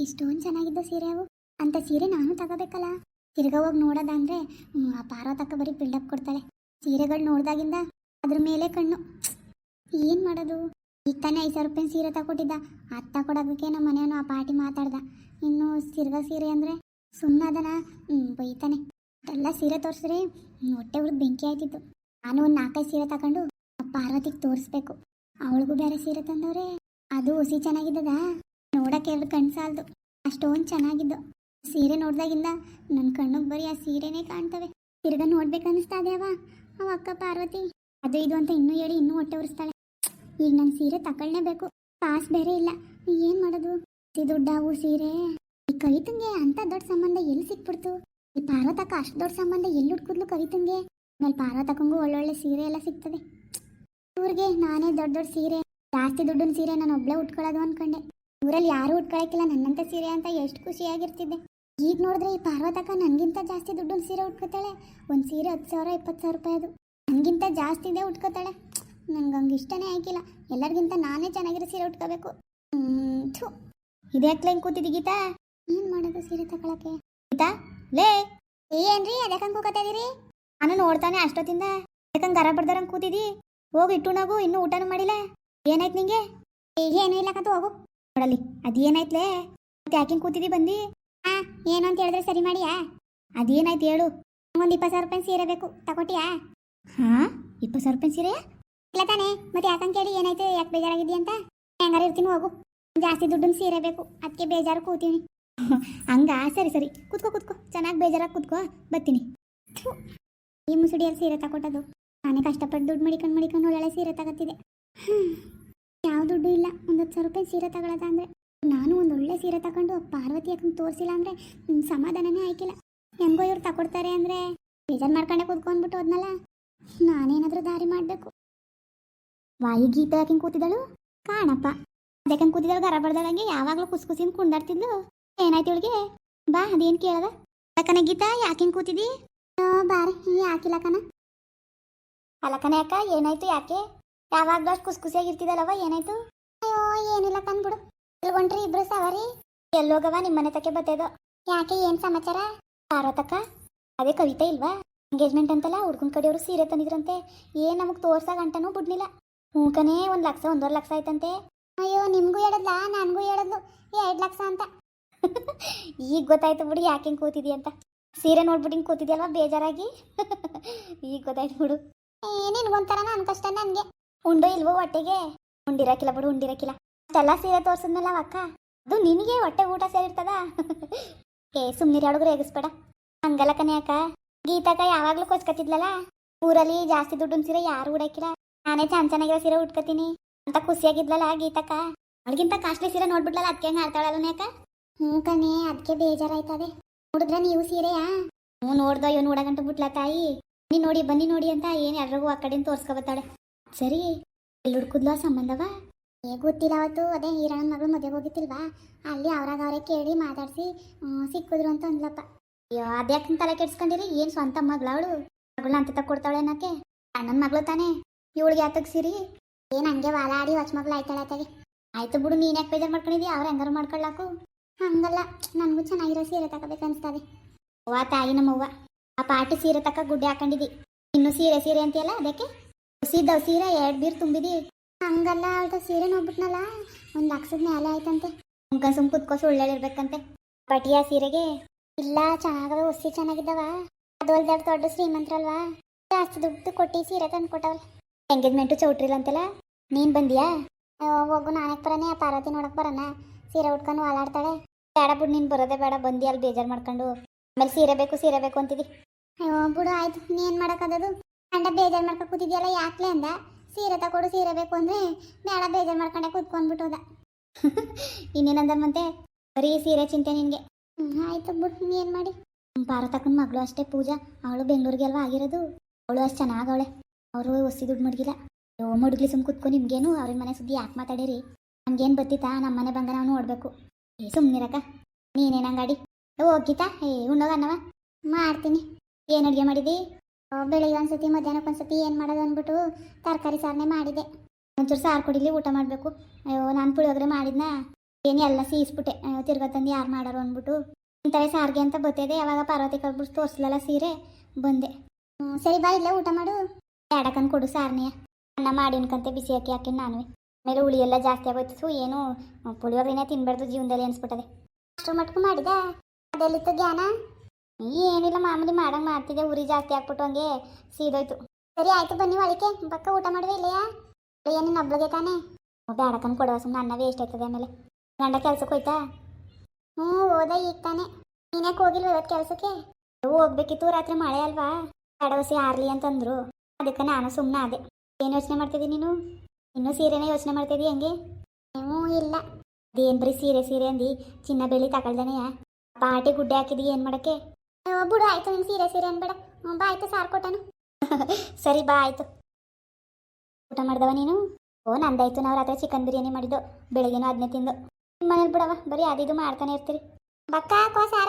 ಇಷ್ಟೊಂದು ಚೆನ್ನಾಗಿದ್ದ ಸೀರೆ ಅವು. ಅಂತ ಸೀರೆ ನಾನು ತಗೋಬೇಕಲ್ಲ. ತಿರ್ಗಾ ಹೋಗಿ ನೋಡೋದಂದ್ರೆ ಆ ಪಾರ್ವತಕ್ಕ ಬರೀ ಬಿಲ್ಡಪ್ ಕೊಡ್ತಾಳೆ. ಸೀರೆಗಳು ನೋಡ್ದಾಗಿಂದ ಅದ್ರ ಮೇಲೆ ಕಣ್ಣು. ಏನು ಮಾಡೋದು? ಈಗ ತಾನೇ ಐದು ಸಾವಿರ ರೂಪಾಯಿ ಸೀರೆ ತಗೊಟ್ಟಿದ್ದ ಅದು ತಗೊಡೋದಕ್ಕೆ ನಮ್ಮ ಮನೆಯವನು ಆ ಪಾರ್ಟಿ ಮಾತಾಡ್ದ. ಇನ್ನು ತಿರ್ಗಾ ಸೀರೆ ಅಂದರೆ ಸುಮ್ಮನಾದನ ಬೈತಾನೆ. ಎಲ್ಲ ಸೀರೆ ತೋರಿಸ್ರಿ ಹ್ಮ್, ಹೊಟ್ಟೆ ಹುಡುಗ ಬೆಂಕಿ ಆಯ್ತಿತ್ತು. ನಾನು ಒಂದು ನಾಲ್ಕೈದು ಸೀರೆ ತಗೊಂಡು ಪಾರ್ವತಿಗೆ ತೋರಿಸ್ಬೇಕು. ಅವಳಿಗೂ ಬೇರೆ ಸೀರೆ ತಂದವ್ರೆ. ಅದು ಹುಸಿ ಚೆನ್ನಾಗಿದ್ದದ? ನೋಡಕ್ಕೆ ಎರಡು ಕಣ್ಸಾಲ್ದು. ಸಾಲದು ಅಷ್ಟೊಂದು ಚೆನ್ನಾಗಿದ್ದು. ಸೀರೆ ನೋಡ್ದಾಗಿಂದ ನನ್ನ ಕಣ್ಣಿಗೆ ಬರೀ ಆ ಸೀರೆನೇ ಕಾಣ್ತವೆ. ತಿರ್ಗಾ ನೋಡ್ಬೇಕನ್ನಿಸ್ತಾ ಅವ ಅವ ಅಕ್ಕ ಪಾರ್ವತಿ. ಅದು ಇದು ಅಂತ ಇನ್ನೂ ಹೇಳಿ ಇನ್ನೂ ಹೊಟ್ಟೆ ಉರಿಸ್ತಾಳೆ ಈಗ ನನ್ನ ಸೀರೆ ತಗೊಳ್ಳೇಬೇಕು ಪಾಸ್ ಬೇರೆ ಇಲ್ಲ. ಏನು ಮಾಡೋದು? ಈ ದುಡ್ಡಾವು ಸೀರೆ. ಈ ಕವಿತಂಗೆ ಅಂತ ದೊಡ್ಡ ಸಂಬಂಧ ಎಲ್ಲಿ ಸಿಕ್ಬಿಡ್ತು? ಈ ಪಾರ್ವತಕ್ಕ ಅಷ್ಟು ದೊಡ್ಡ ಸಂಬಂಧ ಎಲ್ಲಿ ಹುಡ್ಕುದ್ಲು ಕವಿತಂಗೆ ಆಮೇಲೆ ಪಾರ್ವತಕ್ಕಂಗೂ ಒಳ್ಳೊಳ್ಳೆ ಸೀರೆ ಎಲ್ಲ ಸಿಗ್ತದೆ. ಇವ್ರಿಗೆ ನಾನೇ ದೊಡ್ಡ ದೊಡ್ಡ ಸೀರೆ. ಜಾಸ್ತಿ ದುಡ್ಡಿನ ಸೀರೆ ನಾನು ಒಬ್ಳೆ ಉಟ್ಕೊಳ್ಳೋದು ಅನ್ಕೊಂಡೆ. ಊರಲ್ಲಿ ಯಾರು ಉಟ್ಕೊಳಕ್ಕಿಲ್ಲ ನನ್ನಂತ ಸೀರೆ ಅಂತ ಎಷ್ಟು ಖುಷಿಯಾಗಿರ್ತಿದ್ದೆ. ಈಗ ನೋಡಿದ್ರೆ ಈ ಪಾರ್ವತಕ್ಕ ನನಗಿಂತ ಜಾಸ್ತಿ ದುಡ್ಡಿನ ಸೀರೆ ಉಟ್ಕೋತಾಳೆ. ಒಂದು ಸೀರೆ ಹತ್ತು ಸಾವಿರ, ಇಪ್ಪತ್ತು ಸಾವಿರ ರೂಪಾಯಿ ಅದು ನನಗಿಂತ ಜಾಸ್ತಿ ಇದೆ ಉಟ್ಕೋತಾಳೆ. ನಂಗೆ ಹಂಗೆ ಇಷ್ಟನೇ ಆಯ್ಕಿಲ್ಲ ಎಲ್ಲರಿಗಿಂತ ನಾನೇ ಚೆನ್ನಾಗಿರೋ ಸೀರೆ ಉಟ್ಕೋಬೇಕು. ಥು. ಇದ್ಯಾಕ್ಲೆ ಹೆಂಗೆ ಕೂತಿದ್ದಿ ಗೀತಾ? ಏನು ಮಾಡೋದು ಸೀರೆ ತಗೊಳಕ್ಕೆ? ಗೀತಾ, ಲೇ! ಏನ್ರಿ? ಅದಕ್ಕಂಗೆ ಕೂಕತ್ತಾ ಇದೀರಿ? ನಾನು ನೋಡ್ತಾನೆ ಅಷ್ಟೊತ್ತಿಂದ. ಅದಕ್ಕಂಗೆ ಗರ ಬಡ್ದಾರಂಗೆ ಕೂತಿದಿ ಹೋಗಿ ಇಟ್ಟು ನಾವು ಇನ್ನೂ ಊಟನೂ ಮಾಡಿಲ್ಲ? ಏನಾಯ್ತು ನಿಂಗೆ? ಏನೂ ಇಲ್ಲ ಕತ್ತು ಹೋಗು. ನೋಡಲ್ಲಿ ಅದೇನಾಯ್ತಲೇ? ಮತ್ತೆ ಯಾಕಿಂಗ್ ಕೂತಿದಿ ಬಂದಿ? ಹಾ ಏನು ಅಂತ ಹೇಳಿದ್ರೆ ಸರಿ ಮಾಡಿಯಾ? ಅದೇನಾಯ್ತು ಹೇಳು. ಒಂದು ಇಪ್ಪತ್ತು ಸಾವಿರ ರೂಪಾಯಿ ಸೀರೆ ಬೇಕು ತಗೊಟ್ಟಿಯಾ? ಹಾ ಇಪ್ಪತ್ತು ಸಾವಿರ ರೂಪಾಯಿ ಸೀರೆ ಇಲ್ಲ ತಾನೆ ಮತ್ತೆ ಯಾಕಂತ ಕೇಳಿ ಏನಾಯ್ತು ಯಾಕೆ ಬೇಜಾರಾಗಿದ್ದಿ ಅಂತ? ಹೆಂಗಾರ ಇರ್ತೀನಿ ಹೋಗು. ಜಾಸ್ತಿ ದುಡ್ಡಿನ ಸೀರೆ ಬೇಕು ಅದಕ್ಕೆ ಬೇಜಾರು ಕೂತೀನಿ. ಹಂಗಾ ಸರಿ ಸರಿ. ಕೂತ್ಕೋ ಕೂತ್ಕೋ. ಚೆನ್ನಾಗಿ ಬೇಜಾರಾಗಿ ಕೂತ್ಕೋ ಬರ್ತೀನಿ. ಈ ಮುಸುಡಿಯಲ್ಲಿ ಸೀರೆ ತಗೊಟ್ಟದು. ನಾನೇ ಕಷ್ಟಪಟ್ಟು ದುಡ್ಡು ಮಡಿಕೊಂಡು ಮಡಿಕೊಂಡು ಒಳ್ಳೆ ಸೀರೆ ತಗೋತಿದ್ದೆ ಯಾವ ದುಡ್ಡು ಇಲ್ಲ. ಒಂದು ಹತ್ತು ಸಾವಿರ ರೂಪಾಯಿ ಸೀರೆ ತಗೊಳ್ಳೋದ ಅಂದರೆ ನಾನು ಒಂದು ಒಳ್ಳೆ ಸೀರೆ ತಗೊಂಡು ಪಾರ್ವತಿ ಅಕ್ಕನ ತೋರಿಸಿಲ್ಲ ಅಂದರೆ ಸಮಾಧಾನನೇ ಆಯ್ಕಿಲ್ಲ. ಹೆಂಗೋ ಇವ್ರು ತಗೊಡ್ತಾರೆ ಅಂದರೆ ಬೇಜಾರು ಮಾಡ್ಕೊಂಡೆ ಕೂತ್ಕೊಂಡ್ಬಿಟ್ಟು ಹೋದ್ನಲ್ಲ. ನಾನೇನಾದರೂ ದಾರಿ ಮಾಡಬೇಕು. ವಾಯು ಗೀತ ಯಾಕಿಂಗ್ ಕೂತಿದ್ದಳು? ಕಾಣಪ್ಪ. ಅದಕ್ಕೆ ಕೂತಿದಳು ಗರ ಯಾವಾಗಲೂ ಕುಸ್ ಕುಸಿಂದ ಕುಂಡಾಡ್ತಿದ್ಲು. ಏನಾಯ್ತು ಇವಳಿಗೆ? ಬಾ, ಅದೇನು ಕೇಳದ? ಅಕ್ಕನ ಗೀತಾ ಯಾಕೆ ಕೂತಿದ್ದಿ ಬಾರಿ ಯಾಕಿಲ್ಲ ಕಣ. ಅಲ್ಲಕ್ಕನ ಅಕ್ಕ, ಏನಾಯ್ತು ಯಾಕೆ? ಯಾವಾಗ್ಲೂ ಅಷ್ಟು ಕುಸ್ ಖುಷಿಯಾಗಿರ್ತಿದಲ್ಲವ ಏನಾಯ್ತು? ಅಯ್ಯೋ, ಏನಿಲ್ಲ ಕಂದ್ಬಿಡು ಇಲ್ಗೊಂಡ್ರಿ ಇಬ್ರು ಸವಾರಿ. ಎಲ್ಲೋಗವ ನಿಮ್ಮ ಮನೆ ತಕ್ಕೆ ಬತ್ತೇದೋ? ಯಾಕೆ, ಏನ್ ಸಮಾಚಾರ? ಪಾರ್ವತಕ್ಕ ಅದೇ ಕವಿತಾ ಇಲ್ವಾ? ಎಂಗೇಜ್ಮೆಂಟ್ ಅಂತಲ್ಲ, ಹುಡ್ಗನ್ ಕಡೆಯವರು ಸೀರೆ ತಂದಿದ್ರಂತೆ. ಏನ್ ನಮಗ್ ತೋರ್ಸಾಗ ಅಂಟನೂ ಬಿಡ್ಲಿಲ್ಲ. ಹೂಕನೇ ಒಂದ್ ಲಕ್ಷ, ಒಂದೂವರೆ ಲಕ್ಷ ಆಯ್ತಂತೆ. ಅಯ್ಯೋ, ನಿಮ್ಗೂ ಹೇಳದ್ಲಾ? ನನ್ಗೂ ಹೇಳದ್ಲು. ಎರಡ್ ಲಕ್ಷ ಅಂತ. ಈಗ ಗೊತ್ತಾಯ್ತು ಬಿಡು, ಯಾಕೆ ಹಿಂಗ್ ಕೂತಿದಿ ಅಂತ. ಸೀರೆ ನೋಡ್ಬಿಟ್ಟು ಹಿಂಗ್ ಕೂತಿದ್ಯಲ್ವಾ, ಬೇಜಾರಾಗಿ? ಈಗ ಗೊತ್ತಾಯ್ತು ಬಿಡು. ನಿನ್ಗೊಂಥರ ನನ್ ಕಷ್ಟ ನನ್ಗೆ. ಉಂಡೋ ಇಲ್ವೋ ಹೊಟ್ಟೆಗೆ? ಉಂಡಿರಕಿಲ್ಲ ಬಿಡು, ಉಂಡಿರಕಿಲ್ಲ. ಅಷ್ಟೆಲ್ಲ ಸೀರೆ ತೋರ್ಸಿದ್ನಲ್ಲ ಅಕ್ಕ? ಅದು ನಿನಗೆ ಹೊಟ್ಟೆ ಊಟ ಸೇರಿರ್ತದ? ಏ ಸುಮ್ಮನೆ ಹುಡುಗರು ಎಗಿಸ್ಬೇಡ ಹಂಗಲ್ಲ ಕನೆ ಅಕ್ಕ. ಗೀತಕ್ಕ ಯಾವಾಗ್ಲೂ ಕೊಚ್ಕತ್ತಿದ್ಲಲ್ಲ ಊರಲ್ಲಿ ಜಾಸ್ತಿ ದುಡ್ಡಿನ ಸೀರೆ ಯಾರು ಉಡಕಿಲ್ಲ. ನಾನೇ ಚೆನ್ನ ಚೆನ್ನಾಗಿರೋ ಸೀರೆ ಉಟ್ಕೋತೀನಿ. ಅಂತ ಖುಷಿಯಾಗಿದ್ಲಲ್ಲ ಗೀತಕ್ಕ? ಅವಳಿಗಿಂತ ಕಾಸ್ಟ್ಲಿ ಸೀರೆ ನೋಡ್ಬಿಡ್ಲಲ್ಲ ಅದಕ್ಕೆ ಹೆಂಗೆ ಆಡ್ತಾಳಲ್ಲ ಅಕ್ಕ? ಹ್ಞೂ ಕಣೆ ಅದಕ್ಕೆ ಬೇಜಾರಾಯ್ತದೆ. ನೋಡಿದ್ರೆ ನೀವು ಸೀರೆಯಾ? ಹ್ಞೂ ನೋಡ್ದೋ ಇವ್ ನೋಡಗಂಟು ಬಿಟ್ಲ ತಾಯಿ. ಬನ್ನಿ ನೋಡಿ ಬನ್ನಿ ನೋಡಿ ಅಂತ ಏನು ಎಲ್ರಿಗೂ ಆ ಕಡೆಯಿಂದ ತೋರ್ಸ್ಕೊಬತ್ತಾಳೆ ಸರಿ ಎಲ್ಲಿ ಹುಡ್ಕುದ್ಲ ಸಂಬಂಧವ? ಏ ಗೊತ್ತಿಲ್ಲ ಅವತ್ತು, ಅದೇ ಹೀರಣ್ಣನ ಮಗಳು ಮದುವೆಗೆ ಹೋಗಿತ್ತಿಲ್ವಾ? ಅಲ್ಲಿ ಅವ್ರಾಗ ಅವರೇ ಕೇಳಿ ಮಾತಾಡಿಸಿ ಸಿಕ್ಕಿದ್ರು ಅಂತ ಅಂದ್ಲಪ್ಪ. ಅಯ್ಯೋ, ಅದ್ಯಾಕೆ ತಲೆ ಕೆಡ್ಸ್ಕೊಂಡಿರಿ? ಏನು ಸ್ವಂತ ಮಗಳು ಅವಳು? ಮಗಳನ್ನ ಅಂತ ತಕ್ಕೊಡ್ತಾಳೆ ಅನ್ನಕ್ಕೆ? ಅಣ್ಣನ ಮಗಳು ತಾನೇ? ಇವಳಿಗೆ ಯಾತಕ್ ಸಿರಿ ಏನು ಹಂಗೆ ವಾಲಾಡಿ ಹೊಸ ಮಗಳು ಆಯ್ತಾಳೆ ಆತಾಗೆ. ಆಯ್ತು ಬಿಡು, ನೀನು ಯಾಕೆ ಬೇಜಾರು ಮಾಡ್ಕೊಂಡಿದ್ದಿ? ಅವ್ರು ಹೆಂಗಾರು ಮಾಡ್ಕೊಳ್ಳಾಕು ಹಂಗಲ್ಲ, ನನಗೂ ಚೆನ್ನಾಗಿರೋ ಸೀರೆ ತಗೋಬೇಕು ಅನ್ಸ್ತದೆ. ಅವ್ವ, ತಾಯಿ ನಮ್ಮವ್ವ, ಆ ಪಾಟಿ ಸೀರೆ ತಕ್ಕ ಗುಡ್ಡೆ ಹಾಕೊಂಡಿದ್ದಿ. ಇನ್ನು ಸೀರೆ ಸೀರೆ ಅಂತೀಯಲ್ಲ ಅದಕ್ಕೆ? ಹೊಸಿದ್ದವ್ ಸೀರೆ ಎರಡು ಬೀರ್ ತುಂಬಿದಿ. ಹಂಗಲ್ಲ, ಅವಳ್ದ ಸೀರೆ ನೋಡ್ಬಿಟ್ನಲ್ಲ, ಒಂದು ಲಕ್ಷದ ಮೇಲೆ ಆಯ್ತಂತೆ. ಸುಮ್ಕ ಸುಮ್ ಕುತ್ಕೋ ಸುಳ್ಳೇಳಿರ್ಬೇಕಂತೆ ಪಟಿಯ ಸೀರೆಗೆ. ಇಲ್ಲ, ಚೆನ್ನಾಗವ ಉಸಿ ಚೆನ್ನಾಗಿದ್ದಾವ. ಅದು ಅಲ್ದ ದೊಡ್ಡ ಶ್ರೀಮಂತರಲ್ವಾ? ಜಾಸ್ತಿ ದುಡ್ಡು ಕೊಟ್ಟಿ ಸೀರೆ ತಂದು ಕೊಟ್ಟವಲ್ ಎಂಗೇಜ್ಮೆಂಟು ಚೌಟ್ರಿಲ್ ಅಂತಲ್ಲ ನೀನ್ ಬಂದಿಯಾ? ಹೋಗು ನಾನೇ ಬರನೇ, ಆ ಪಾರ್ವತಿ ನೋಡಕ್ ಬರೋಣ ಸೀರೆ ಉಟ್ಕೊಂಡು ಓಲಾಡ್ತಾಳೆ ಬೇಡ ಬಿಡು, ನೀನು ಬರೋದೇ ಬೇಡ, ಬಂದಿ, ಅಲ್ಲಿ ಬೇಜಾರು ಮಾಡ್ಕೊಂಡು. ಆಮೇಲೆ ಸೀರೆ ಬೇಕು ಸೀರೆ ಬೇಕು ಅಂತಿದಿ. ಅಯ್ಯೋ, ಬಿಡು, ಆಯ್ತು, ನೀನ್ ಮಾಡಕ್ಕದದು ಗಂಡ ಬೇಜಾರು ಮಾಡ್ಕೊಂಡು ಕೂತಿದ್ಯಲ್ಲ ಯಾಕ್ಲೆ ಅಂದ? ಸೀರೆ ತಗೊಡು ಸೀರೆ ಬೇಕು ಅಂದ್ರೆ ಬೇಡ ಬೇಜಾರು ಮಾಡ್ಕೊಂಡೆ ಕೂತ್ಕೊಂಡ್ಬಿಟ್ಟೋದ. ಇನ್ನೇನಂದ ಮತ್ತೆ? ಬರೀ ಸೀರೆ ಚಿಂತೆ ನಿನ್ಗೆ. ಆಯ್ತು ಬಿಡು ನೀನ್ ಮಾಡಿ? ಭಾರತ ಪಾರ್ವತಕ್ಕನ ಮಗಳು ಅಷ್ಟೇ ಪೂಜಾ. ಅವಳು ಬೆಂಗಳೂರಿಗೆ ಅಲ್ವಾ ಆಗಿರೋದು? ಅವಳು ಅಷ್ಟು ಚೆನ್ನಾಗವಳೆ ಅವರು ಹೊಸಿ ದುಡ್ಡು ಮಡಗಿಲ್ಲ. ಯೋ ಮಡಗ್ಲಿ ಸುಮ್ ಕುತ್ಕೊ ನಿಮ್ಗೇನು? ಅವ್ರ ಮನೆ ಸುದ್ದಿ ಯಾಕೆ ಮಾತಾಡಿರಿ? ನಮ್ಗೇನು ಬತ್ತಿತಾ ನಮ್ಮ ಮನೆ ಬಂಗಾರ ನಾವು ನೋಡ್ಬೇಕು ಏ ಸುಮ್ಮನಿರಕ್ಕ ನೀನೇನಂಗಾಡಿ ಹೋಗಿತಾ ಏ ಉಣ್ಣೋಗ ಮಾಡ್ತೀನಿ. ಏನು ಅಡುಗೆ ಮಾಡಿದಿ? ಓ, ಬೆಳಿಗ್ಗೆ ಒಂದ್ಸತಿ, ಮಧ್ಯಾಹ್ನಕ್ಕೆ ಒಂದ್ಸತಿ ಏನು ಮಾಡೋದು ಅಂದ್ಬಿಟ್ಟು ತರಕಾರಿ ಸಾರನೆ ಮಾಡಿದೆ. ಒಂಚೂರು ಸಾರು ಕುಡಿಲಿ, ಊಟ ಮಾಡಬೇಕು. ಅಯ್ಯೋ, ನಾನು ಪುಳಿಯೋಗರೆ ಮಾಡಿದ್ನ? ಏನು ಎಲ್ಲ ಸೀಸ್ಬಿಟ್ಟೆ. ತಿರ್ಗಾ ತಂದು ಯಾರು ಮಾಡೋರು ಅಂದ್ಬಿಟ್ಟು. ಇಂಥವೇ ಸಾರಿಗೆ ಅಂತ ಬತ್ತಿದೆ. ಯಾವಾಗ ಪಾರ್ವತಿ ಕಳ್ಬಿಟ್ಟು ತೋರಿಸ್ಲಲ್ಲ ಸೀರೆ, ಬಂದೆ. ಸರಿ, ಬಾ ಇಲ್ಲೇ ಊಟ ಮಾಡು. ಬೇಡಕಂದು ಕೊಡು ಸಾರನೆಯ. ಅನ್ನ ಮಾಡಿನ್ಕಂತೆ ಬಿಸಿ ಹಾಕಿ ಹಾಕಿ ನಾನು ಆಮೇಲೆ ಹುಳಿ ಎಲ್ಲ ಜಾಸ್ತಿ ಆಗೋಯ್ತು. ಏನು, ಪುಳಿಯೋಗರೆನೇ ತಿನ್ಬಾರ್ದು ಜೀವನದಲ್ಲಿ ಅನ್ಸ್ಬಿಟ್ಟದೆ. ಅಷ್ಟು ಮಟ್ಕು ಮಾಡಿದೆ ಅದೆಲ್ಲಿತ್ತು ಜ್ಞಾನ? ಏನಿಲ್ಲ ಮಾಮೂಲಿ ಮಾಡಂಗೆ ಮಾಡ್ತಿದ್ದೆ, ಉರಿ ಜಾಸ್ತಿ ಹಾಕ್ಬಿಟ್ಟು ಹಂಗೆ ಸೀದೋಯ್ತು. ಸರಿ, ಆಯ್ತು ಬನ್ನಿ ಒಳಕ್ಕೆ ಬಕ್ಕ ಊಟ ಮಾಡುವೆ ಇಲ್ಲಯ್ಯ ಏನೇನು ಒಬ್ಳಿಗೆ ತಾನೆ. ಬೇಡಕನ್ ಕೊಡುವ ಸುಮ್ಮನೆ ಅನ್ನ ವೇಸ್ಟ್ ಆಯ್ತದೆ ಆಮೇಲೆ. ಗಂಡ ಕೆಲ್ಸಕ್ಕೆ ಹೋಯ್ತಾ? ಹ್ಞೂ, ಹೋದ ಈಗ ತಾನೆ. ನೀನ್ಯಾಕೆ ಹೋಗಿಲ್ವ ಇವತ್ತು ಕೆಲಸಕ್ಕೆ? ಹೋಗ್ಬೇಕಿತ್ತು, ರಾತ್ರಿ ಮಳೆ ಅಲ್ವಾ? ಎಡವಸಿ ಆರ್ಲಿ ಅಂತಂದ್ರು. ಅದಕ್ಕೆ ನಾನು ಸುಮ್ಮನೆ ಅದೇ ಏನು ಯೋಚನೆ ಮಾಡ್ತಿದ್ದಿ ನೀನು? ಇನ್ನೂ ಸೀರೆನೇ ಯೋಚನೆ ಮಾಡ್ತಿದ್ದಿ ಹೆಂಗೆ? ಹ್ಞೂ ಇಲ್ಲ. ಅದೇನು ಬರೀ ಸೀರೆ ಸೀರೆ ಅಂದು, ಚಿನ್ನ ಬೆಳ್ಳಿ ತಗೊಳ್ದೇನೆಯ? ಪಾಟಿ ಗುಡ್ಡೆ ಹಾಕಿದಿ ಏನು ಮಾಡಕ್ಕೆ? ಬಿಡು, ಆಯ್ತು, ನೀನು ಸೀರೆ ಸೀರೆ ಅನ್ಬೇಡ. ಬಾ, ಆಯ್ತು, ಸಾರು ಕೊಟ್ಟನು. ಸರಿ, ಬಾ, ಆಯ್ತು. ಊಟ ಮಾಡ್ದವ ನೀನು? ಓ, ನಂದಾಯ್ತು. ನಾವು ರಾತ್ರಿ ಚಿಕನ್ ಬಿರಿಯಾನಿ ಮಾಡಿದ್ದು. ಬೆಳಗ್ಗೆನೂ ಅದನ್ನೇ ತಿಂದು. ನಿಮ್ಮ ಮನೇಲಿ ಬಿಡವ ಬರೀ ಅದಿದು ಮಾಡ್ತಾನೆ ಇರ್ತೀರಿ. ಬಕ್ಕ, ಕೋ, ಸಾರ.